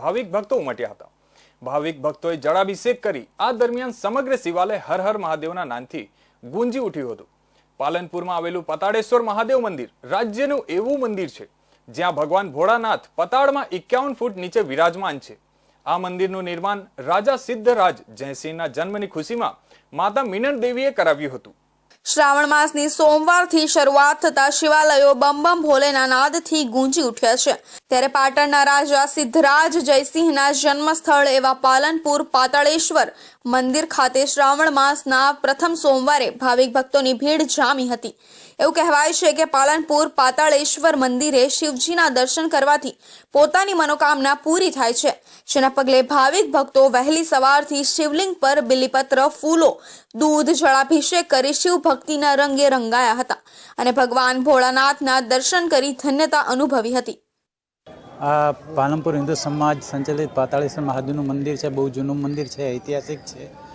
ભાવિક ભક્તો ઉમટ્યા હતા. ભાવિક ભક્તોએ જળાભિષેક કરી આ દરમિયાન સમગ્ર શિવાલય હર હર મહાદેવના નામથી ગુંજી ઉઠ્યું હતું. પાલનપુરમાં આવેલું પતાડેશ્વર મહાદેવ મંદિર રાજ્યનું એવું મંદિર છે, જ્યાં ભગવાન ભોળાનાથ પતાળમાં એકાવન ફૂટ નીચે વિરાજમાન છે. આ મંદિરનું નિર્માણ રાજા સિદ્ધરાજ જયસિંહના જન્મની ખુશીમાં માતા મિનન દેવીએ કરાવ્યું હતું. શ્રાવણ માસની સોમવારથી શરૂઆત થતા શિવાલયો બમ બમ ભોલેના નાદથી ગુંજી ઉઠ્યા છે. ત્યારે પાટણના રાજા સિદ્ધરાજ જયસિંહના જન્મસ્થળ એવા પાલનપુર પાતાળેશ્વર મંદિર ખાતે શ્રાવણ માસના પ્રથમ સોમવારે ભાવિક ભક્તોની ભીડ જામી હતી. એવું કહેવાય છે કે પાલનપુર પાતાળેશ્વર મંદિરે શિવજીના દર્શન કરવાથી પોતાની મનોકામના પૂરી થાય છે. જેના પગલે ભાવિક ભક્તો વહેલી સવારથી શિવલિંગ પર બિલીપત્ર, ફૂલો, દૂધ, જળાભિષેક કરી શિવ ભક્તિના રંગે રંગાયા હતા અને ભગવાન ભોળાનાથના દર્શન કરી ધન્યતા અનુભવી હતી. આ પાલનપુર હિન્દુ સમાજ સંચાલિત પાતાળેશ્વર મહાદેવનું મંદિર છે. બહુ જૂનું મંદિર છે. ઐતિહાસિક છે.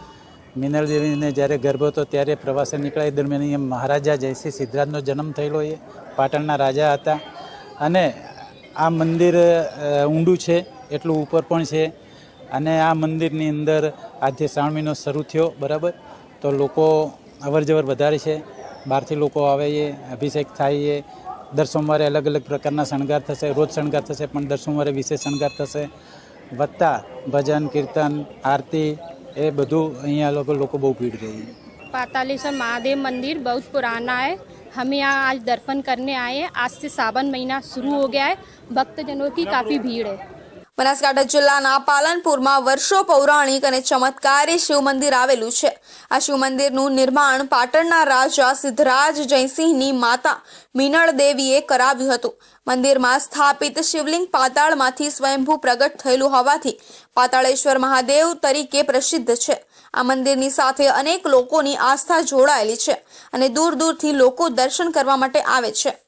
મિનલ દેવીને જ્યારે ગર્ભ હતો ત્યારે પ્રવાસે નીકળાય એ દરમિયાન અહીંયા મહારાજા જયસિંહ સિદ્ધરાજનો જન્મ થયેલો એ, પાટણના રાજા હતા. અને આ મંદિર ઊંડું છે, એટલું ઉપર પણ છે. અને આ મંદિરની અંદર આજે શ્રાવણ મહિનો શરૂ થયો, બરાબર? તો લોકો અવર જવર વધારે છે. બહારથી લોકો આવે છે અભિષેક થાય છે દર સોમવારે અલગ અલગ પ્રકારના શણગાર થશે, રોજ શણગાર થશે, પણ દર સોમવારે વિશેષ શણગાર થશે. વત્તા ભજન, કીર્તન, આરતી એ બધું અહીંયા લોકો લોકો બહુ ભીડ રહી છે पातालेश्वर महादेव मंदिर बहुत पुराना है हम यहाँ आज दर्शन करने आए हैं आज से सावन महीना शुरू हो गया है भक्तजनों की काफ़ी भीड़ है બનાસકાંઠા જિલ્લાના પાલનપુરમાં વર્ષો પૌરાણિક અને ચમત્કારી શિવ મંદિર આવેલું છે. આ શિવ મંદિરનું નિર્માણ પાટણના રાજા સિદ્ધરાજ જયસિંહની માતા મીનળ દેવીએ કરાવ્યું હતું. મંદિરમાં સ્થાપિત શિવલિંગ પાતાળમાંથી સ્વયંભૂ પ્રગટ થયેલું હોવાથી પાતાળેશ્વર મહાદેવ તરીકે પ્રસિદ્ધ છે. આ મંદિરની સાથે અનેક લોકોની આસ્થા જોડાયેલી છે અને દૂર દૂરથી લોકો દર્શન કરવા માટે આવે છે.